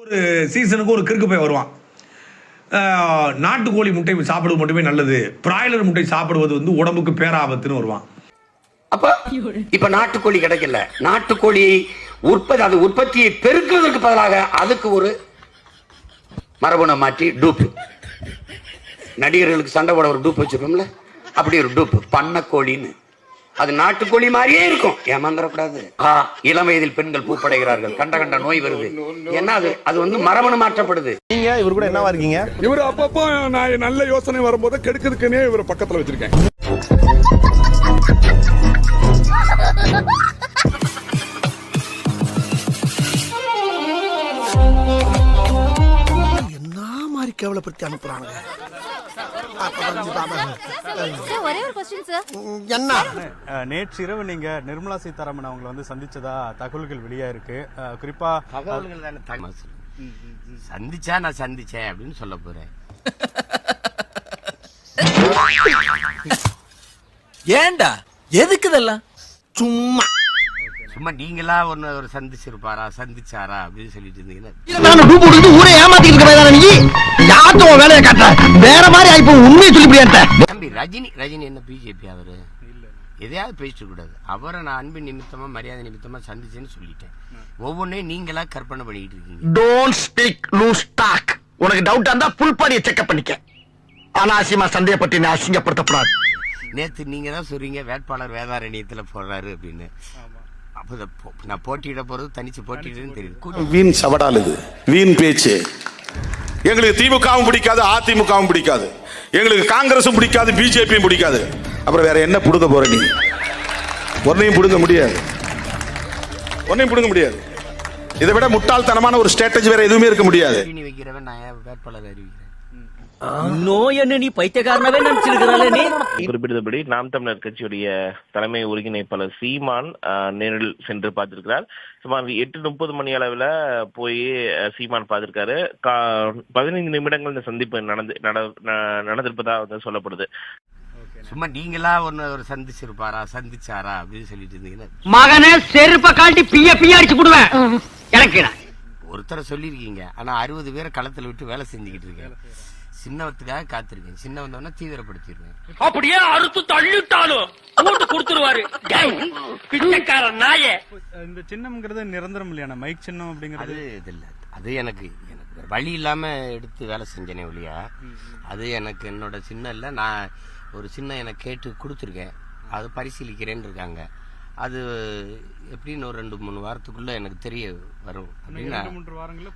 ஒரு சீசனுக்கு ஒரு கிறுக்கு போய் வருவான். நாட்டுக்கோழி முட்டை சாப்பிடுவது மட்டுமே நல்லது. பிராய்லர் முட்டை சாப்பிடுவது வந்து உடம்புக்கு பேராபத்துன்னு வருவான். அப்ப இப்ப நாட்டுக்கோழி கிடைக்கல. நாட்டுக்கோழி உற்பத்தி அது உற்பத்தியை பெருக்குவதற்கு பதிலாக அதுக்கு ஒரு மரபணை மாற்றி டூப் நடிகர்களுக்கு சண்டை போட ஒரு டூப் வச்சிருக்கோம்ல? அப்படி ஒரு டூப் பண்ணக்கோழின்னு. அது நாட்டுக்கோழி மாதிரியே இருக்கும். ஏமாந்துடக்கூடாது ஆ இளம் வயதில் பெண்கள் பூப்படைகிறார்கள். கண்ட கண்ட நோய் வருது. ஏன்னா அது? அது வந்து மரபணு மாற்றப்படுது. நீங்க இவர் கூட என்னவா இருக்கீங்க? இவர் அப்பப்போ நான் நல்ல யோசனை வரும்போது கெடுக்கிறதுக்குன்னே இவர் பக்கத்துல வச்சிருக்கேன். என்ன மாதிரி கேவலப்படுத்தி அனுப்புறானுங்க? சார் ஒரே ஒரு கொஸ்டின் சார் என்ன? அஹ், நேற்றிரவு நீங்க நிர்மலா சீதாராமன் அவங்களை வந்து சந்திச்சதா தகவல்கள் வெளியா இருக்கு. குறிப்பா தகவல்கள் தானே தகவல். சந்திச்சா நான் சந்திச்சேன் அப்படின்னு சொல்ல போறேன். ஏன்டா? எதுக்கு இதெல்லாம்? சும்மா. சும்மா நீங்களா ஒன்னு ஒரு சந்திச்சிருப்பாரா சந்திச்சாரா அப்படின்னு சொல்லிட்டு இருந்தீங்கன்னா. போட்டு ஊரே ஏமாத்திட்டு நீ? யார்ட்ட உன் வேலையை காட்டுற. வேற மாதிரி ஆயிப்போ உண்மையை சொல்லி தம்பி ரஜினி ரஜினி என்ன பிஜேபி அவரு? எதையாவது பேசிட்டு கூடாது. அவரை நான் அன்பு நிமித்தமா மரியாதை நிமித்தமா சந்திச்சேன்னு சொல்லிட்டேன். ஒவ்வொன்றையும் நீங்களா கற்பனை பண்ணிட்டு இருக்கீங்க. டோன்ட் ஸ்பீக் லூஸ் டாக் உனக்கு டவுட்டா இருந்தா ஃபுல் பாடியை செக்அப் பண்ணிக்க. அனாவசியமா சந்தேகப்பட்டு நீ அசிங்கப்படுத்தப்படாது நேத்து நீங்க தான் சொல்றீங்க வேட்பாளர் வேதாரண்யத்துல போடுறாரு அப்படின்னு. அப்போ நான் போட்டியிட போறது தனிச்சு போட்டியிடுன்னு தெரியுது. வீண் சவடால் இது. வீண் பேச்சு. எங்களுக்கு திமுகவும் பிடிக்காது அதிமுகவும் பிடிக்காது. எங்களுக்கு காங்கிரஸும் பிடிக்காது பிஜேபியும் பிடிக்காது. அப்புறம் வேற என்ன புடுங்க போற நீ? ஒன்னையும் புடுங்க முடியாது. ஒன்னையும் புடுங்க முடியாது. இதை விட முட்டாள்தனமான ஒரு ஸ்ட்ராட்டஜி வேற எதுவுமே இருக்க முடியாது. கூட்டணி வைக்கிறவன் நான் ஏன் வேட்பாளர் அறிவிக்கிறேன் நோய் என்ன நீ பைத்தியக்காரனவே நினைச்சிருக்கிறாளே நீ. குறிப்பிட்டபடி நாம் தமிழர் கட்சியுடைய தலைமை ஒருங்கிணைப்பாளர் சீமான் நேரில் சென்று பார்த்திருக்கிறார். சுமார் எட்டு முப்பது மணி அளவில் போய் சீமான் பார்த்திருக்காரு. கா- பதினைந்து நிமிடங்கள் இந்த சந்திப்பு நடந்து நட- ந- நடந்திருப்பதா வந்து சொல்லப்படுது. சும்மா நீங்களா ஒன்னு ஒரு சந்திச்சிருப்பாரா சந்திச்சாரா அப்படின்னு சொல்லிட்டு இருந்தீங்கன்னா. மகனே செருப்ப காட்டி பிய பிய அடிச்சு போடுவேன் எனக்கு ஒருத்தரை சொல்லியிருக்கீங்க. ஆனா அறுபது பேரை களத்துல விட்டு வேலை செஞ்சுக்கிட்டு இருக்கேன் சின்னவத்துக்காக காத்திருக்கேன். சின்ன வந்தவொடனே தீவிரப்படுத்திடுவேன். அப்படியே அறுத்து தள்ளிட்டாலும் போட்டு கொடுத்துருவாரு. பிச்சைக்கார நாயே. இந்த சின்னம்ங்கிறது நிரந்தரம் இல்லையான மைக் சின்னம் அப்படிங்கிறது? இது இல்ல. அது எனக்கு எனக்கு வழி இல்லாம எடுத்து வேலை செஞ்சேனே ஒழியா அது எனக்கு என்னோட சின்ன இல்ல. நான் ஒரு சின்ன எனக்கு கேட்டு கொடுத்துருக்கேன். அது பரிசீலிக்கிறேன்னு இருக்காங்க. அது எப்படின்னு ஒரு ரெண்டு மூணு வாரத்துக்குள்ள எனக்கு தெரிய வரும். அப்படின்னா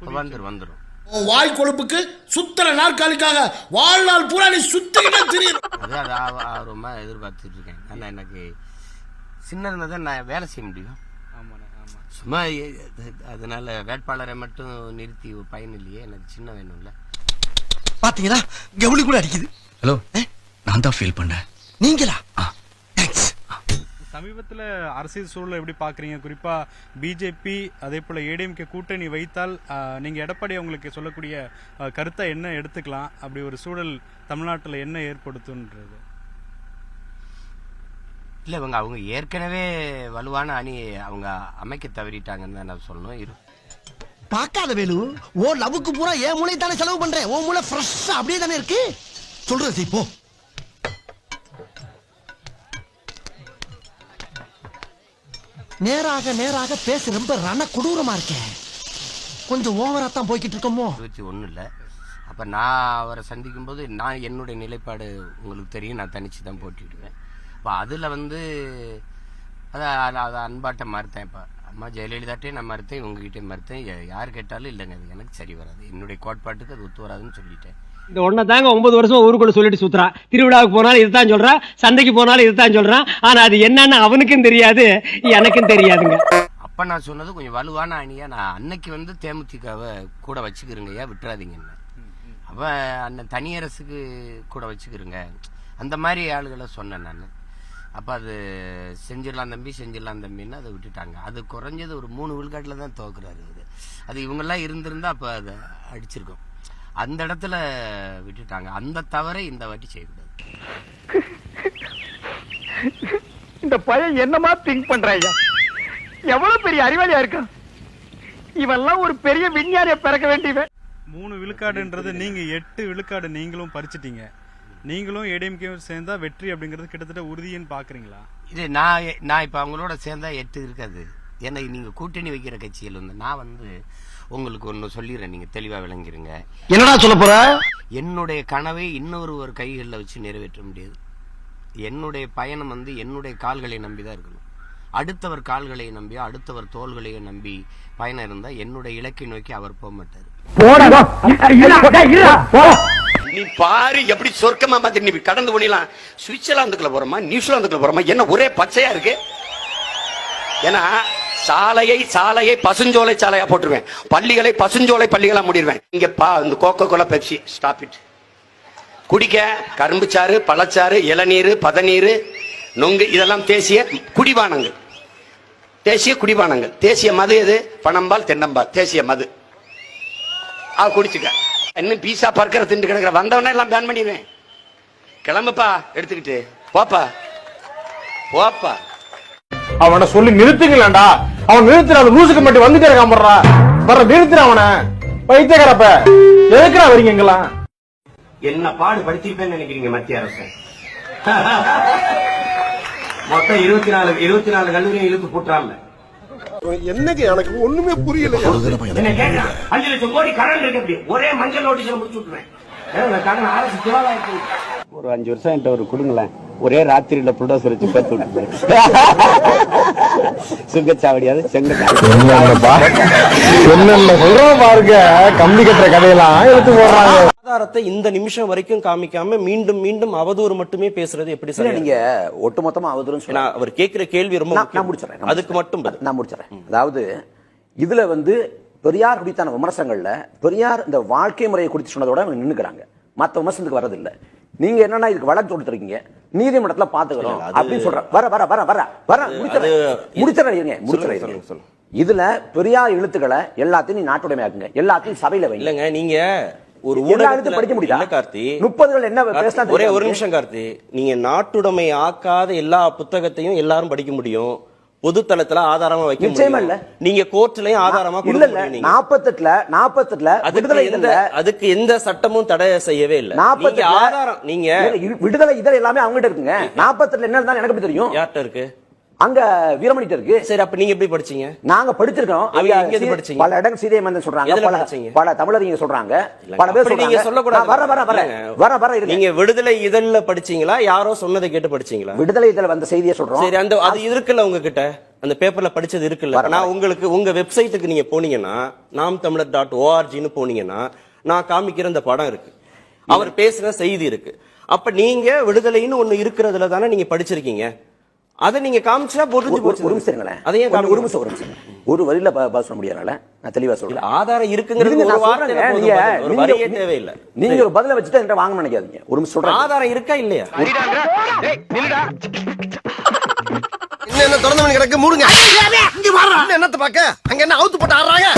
வந்துடும் வந்துடும் வாய் கொழுப்புக்கு சுத்தர நாற்காலிக்காக வாழ்நாள் பூரா நீ சுத்திக்கிட்டே தெரியும் அது அது ஆ- ஆர்வமா எதிர்பார்த்துட்டு இருக்கேன். ஆனா எனக்கு சின்ன இருந்தால் நான் வேலை செய்ய முடியும். சும்மா அதனால வேட்பாளரை மட்டும் நிறுத்தி ஒரு பயன் இல்லையே எனக்கு சின்ன வேணும்ல. பாத்தீங்களா? கவுளி கூட அடிக்குது. ஹலோ. நான் தான் ஃபீல் பண்ணேன். நீங்களா? தேங்க்ஸ் சமீபத்துல அரசியல் சூழலை எப்படி பாக்குறீங்க? குறிப்பா பிஜேபி அதே போல ஏடிஎம்கே கூட்டணி வைத்தால் அஹ், நீங்க எடப்பாடி அவங்களுக்கு சொல்லக்கூடிய கருத்தை என்ன எடுத்துக்கலாம்? அப்படி ஒரு சூழல் தமிழ்நாட்டுல என்ன ஏற்படுத்துன்றது? இல்ல இவங்க அவங்க ஏற்கனவே வலுவான அணி அவங்க அமைக்க தவறிட்டாங்கன்னு தான் நான் சொல்லணும். இரு. பார்க்காத வேலு ஓ லவ்வுக்கு பூரா என் மூளை தானே செலவு பண்றேன். உன் மூளை ஃப்ரெஷ்ஷா அப்படியே தானே இருக்கு? சொல்றது இப்போ நேராக நேராக பேச ரொம்ப ரண கொடூரமா இருக்கேன் கொஞ்சம் ஓவரா தான் போய்கிட்டு இருக்கோமோ? ஒன்றும் இல்லை. அப்போ நான் அவரை சந்திக்கும் போது நான் என்னுடைய நிலைப்பாடு உங்களுக்கு தெரியும். நான் தனிச்சு தான் போட்டிடுவேன் அப்போ அதில் வந்து அதை அதை அன்பாட்டை மறுத்தேன். இப்போ அம்மா ஜெயலலிதாட்டே நான் மறுத்தேன் இவங்ககிட்டே மறுத்தேன். யார் கேட்டாலும் இல்லைங்க அது எனக்கு சரி வராது. என்னுடைய கோட்பாட்டுக்கு அது ஒத்து வராதுன்னு சொல்லிட்டேன். இந்த ஒன்றை தாங்க ஒன்பது வருஷம் ஊருக்குள்ள சொல்லிட்டு சுத்துறான் திருவிழாவுக்கு போனாலும் இதுதான் சொல்றான் சந்தைக்கு போனாலும் இதுதான் சொல்றான் ஆனா அது என்னன்னு அவனுக்கும் தெரியாது எனக்கும் தெரியாதுங்க. அப்போ நான் சொன்னது கொஞ்சம் வலுவான அணியாக நான் அன்னைக்கு வந்து தேமுதிகவை கூட வச்சுக்கிறேங்க ஏன் விட்டுறாதீங்க என்ன? அப்போ அண்ணன் தனியரசுக்கு கூட வச்சுக்கிறேங்க. அந்த மாதிரி ஆளுகளை சொன்னேன் நான். அப்போ அது செஞ்சிடலாம் தம்பி செஞ்சிடலாம் தம்பின்னு அதை விட்டுட்டாங்க. அது குறைஞ்சது ஒரு மூணு விழுக்காட்டில் தான் துவக்குறாரு அது அது இவங்கெல்லாம் இருந்திருந்தா அப்போ அதை அடிச்சிருக்கோம். அந்த இடத்துல விட்டுட்டாங்க. அந்த தவறை இந்த வாட்டி செய்யக்கூடாது. இந்த பையன் என்னமா திங்க் பண்றாங்க எவ்வளவு பெரிய அறிவாளியா இருக்கான் இவெல்லாம் ஒரு பெரிய விஞ்ஞானிய பிறக்க வேண்டியவன். மூணு விழுக்காடுன்றது நீங்க எட்டு விழுக்காடு நீங்களும் பறிச்சிட்டீங்க. நீங்களும் ஏடிஎம்கே சேர்ந்தா வெற்றி அப்படிங்கிறது கிட்டத்தட்ட உறுதின்னு பாக்குறீங்களா? இது நான் நான் இப்போ அவங்களோட சேர்ந்தா எட்டு இருக்காது. ஏன்னா நீங்க கூட்டணி வைக்கிற கட்சியில் வந்து நான் வந்து உங்களுக்கு ஒன்று சொல்லிடுறேன் நீங்க தெளிவா விளங்கிருங்க. என்னடா சொல்ல போற? என்னுடைய கனவை இன்னொருவர் கைகளில் வச்சு நிறைவேற்ற முடியாது. என்னுடைய பயணம் வந்து என்னுடைய கால்களை நம்பி தான் இருக்கணும். அடுத்தவர் கால்களை நம்பி அடுத்தவர் தோள்களையே நம்பி பயணம் இருந்தா என்னுடைய இலக்கை நோக்கி அவர் போக மாட்டார். நீ பாரு எப்படி சொர்க்கமா மாதிரி நீ கடந்து போனிலாம் சுவிட்சர்லாந்துக்குள்ள போறோமா? நியூசிலாந்துக்குள்ள போறோமா? என்ன ஒரே பச்சையா இருக்கு? ஏன்னா சாலையை சாலையை பசுஞ்சோலை சாலையா போட்டுருவேன். பள்ளிகளை பசுஞ்சோலை பள்ளிகளா மூடிடுவேன் இங்க பா இந்த Coca Cola Pepsi stop it குடிக்க கரும்பு சாறு பழச்சாறு இளநீர் பதநீர் நொங்கு இதெல்லாம் தேசிய குடிபானங்கள். தேசிய குடிபானங்கள். தேசிய மது எது? பணம்பால் தென்னம்பால். தேசிய மது. ஆ குடிச்சுக்க. இன்னும் பீஸா பர்க்கரை திண்டு கிடக்குற. வந்தவனே எல்லாம் பேன் பண்ணிடுவேன். கிளம்புப்பா எடுத்துக்கிட்டு. போப்பா. போப்பா. அவனை சொல்லி நிறுத்துங்களேன்டா. அவன் நிறுத்துற அந்த லூசுக்கு மட்டும் வந்துட்டே இருக்கான் போடுறா வர்ற நிறுத்துற அவனை. பைத்தியக்காரப்ப. எதுக்குடா வரீங்க இங்கெல்லாம்? என்ன பாடு படுத்திருப்பேன்னு நினைக்கிறீங்க மத்திய அரசு? மொத்தம் இருபத்தி நாலு இருபத்தி நாலு கல்லூரியும் இழுத்து போட்டுறாங்க. என்னங்க எனக்கு ஒண்ணுமே புரியல. அஞ்சு லட்சம் கோடி கடன் இருக்கு ஒரே மஞ்சள் நோட்டீஸ்ல முடிச்சு திவாலாயிருக்கு. ஒரு அஞ்சு வருஷம் என்கிட்ட ஒரு கொடுங்களேன். ஒரே ராத்திரியில புல்டோசர் வச்சு பேத்து சுங்கச்சாவடியாவது செங்கச்சாவடி. சொல்றோம் பாருங்க. கம்பி கட்டுற கதையெல்லாம் எடுத்து போடுறாங்க. ஆதாரத்தை இந்த நிமிஷம் வரைக்கும் காமிக்காம மீண்டும் மீண்டும் அவதூறு மட்டுமே பேசுறது எப்படி சார்? நீங்க ஒட்டுமொத்தமா அவதூறு அவர் கேட்கிற கேள்வி ரொம்ப நான் முடிச்சிடறேன் அதுக்கு மட்டும் நான் முடிச்சிடறேன். அதாவது இதுல வந்து பெரியார் குறித்தான விமர்சனங்கள்ல பெரியார் இந்த வாழ்க்கை முறையை குறித்து சொன்னதோட அவங்க நின்னுக்கிறாங்க. மத்த விமர்சனத்துக்கு வரதில்லை நீங்க என்னன்னா இதுக்கு வழக்கு தொடுத்துருக்கீங்க நீதிமன்றத்துல பாத்துக்கிறோம். அப்படின்னு சொல்றேன் வர வர வர வர வர முடிச்சிடறேன். முடிச்சிடறேன் முடிச்சிடறேன் இதுல பெரியார் எழுத்துக்களை எல்லாத்தையும் நீ நாட்டுடைமையாக்குங்க எல்லாத்தையும் சபையில வைங்க. இல்லங்க நீங்க ஒரு எழுத்தும் படிக்க முடியுதா? இல்ல கார்த்தி. முப்பதுகள் என்ன பேசினா ஒரே ஒரு நிமிஷம் கார்த்தி. நீங்க நாட்டுடைமை ஆக்காத எல்லா புத்தகத்தையும் எல்லாரும் படிக்க முடியும். பொது தளத்துல ஆதாரமா வைக்க நிச்சயமா இல்ல. நீங்க கோர்ட்லயும் ஆதாரமா இல்ல இல்ல. நாப்பத்தெட்டுல நாப்பத்தெட்டுல அதுக்கு விடுதலை எந்த அதுக்கு எந்த சட்டமும் தடை செய்யவே இல்ல. நாப்பத்தெட்டுல ஆதாரம் நீங்க விடுதலை இதழ் எல்லாமே அவங்ககிட்ட இருக்குங்க. நாப்பத்தெட்டுல என்ன இருந்தாலும் எனக்கு தெரியும்? யார்கிட்ட இருக்கு? அங்க வீரமணிட்ட இருக்கு. சரி அப்ப நீங்க எப்படி படிச்சீங்க? நாங்க படிச்சிருக்கோம். சீ- படிச்சீங்க? பல இடம் சீதையமந்தன் சொல்றாங்க. பல? பல தமிழறிஞர் சொல்றாங்க. பல பேர் நீங்க சொல்லக்கூடாது. வர வர வர. வர வர நீங்க விடுதலை இதழ்ல படிச்சீங்களா? யாரோ சொன்னதை கேட்டு படிச்சீங்களா? விடுதலை இதழ் வந்த செய்தியை சொல்றோம். சரி அந்த அது இருக்குல்ல உங்ககிட்ட? அந்த பேப்பர்ல படிச்சது இருக்குல்ல? நான். உங்களுக்கு உங்க வெப்சைட்டுக்கு நீங்க போனீங்கன்னா நாம் தமிழர் டாட் ஓஆர்ஜின்னு போனீங்கன்னா நான் காமிக்கிற இந்த படம் இருக்கு. அவர் பேசுற செய்தி இருக்கு. அப்ப நீங்க விடுதலைன்னு ஒண்ணு இருக்கிறதுல தானே நீங்க படிச்சிருக்கீங்க? அதை நீங்க காமிச்சா ஒரு நிமிஷம் ஒரு வரியில பாஸ் முடியாதனால நான் தெளிவா சொல்றேன். ஆதாரம் இருக்குங்கிறது ஒரு வார்த்தை நீங்க ஒரு வரியே நீங்க ஒரு பதில வச்சுட்டு என்கிட்ட வாங்க நினைக்காதீங்க. ஒரு நிமிஷம் சொல்றேன். ஆதாரம் இருக்கா இல்லையா? என்ன திறந்த மணி கிடக்கு? மூடுங்க. இங்க வர்றா என்னத்த பாக்க? அங்க என்ன அவுத்து போட்டு ஆடுறாங்க?